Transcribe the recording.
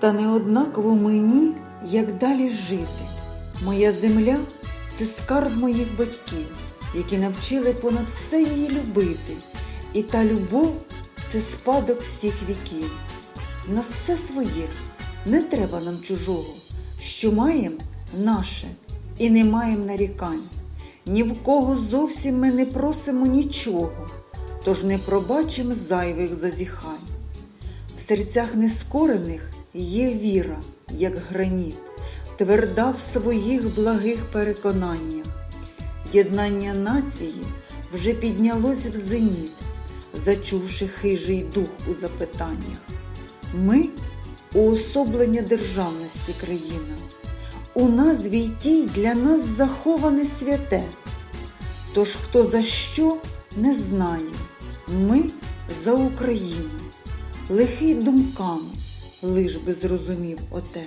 Та не однаково мені, як далі жити. Моя земля це скарб моїх батьків, які навчили понад все її любити. І та любов це спадок всіх віків. В нас все своє, не треба нам чужого. Що маєм наше, і не маєм нарікань. Ні в кого зовсім ми не просимо нічого, тож не пробачимо зайвих зазіхань. В серцях нескорених є віра, як граніт, тверда в своїх благих переконаннях. Єднання нації вже піднялось в зеніт, зачувши хижий дух у запитаннях. Ми уособлення державності країна. У назві тій для нас заховане святе. Тож хто за що не знає, ми за Україну, лихий думками, лиш би зрозумів оте.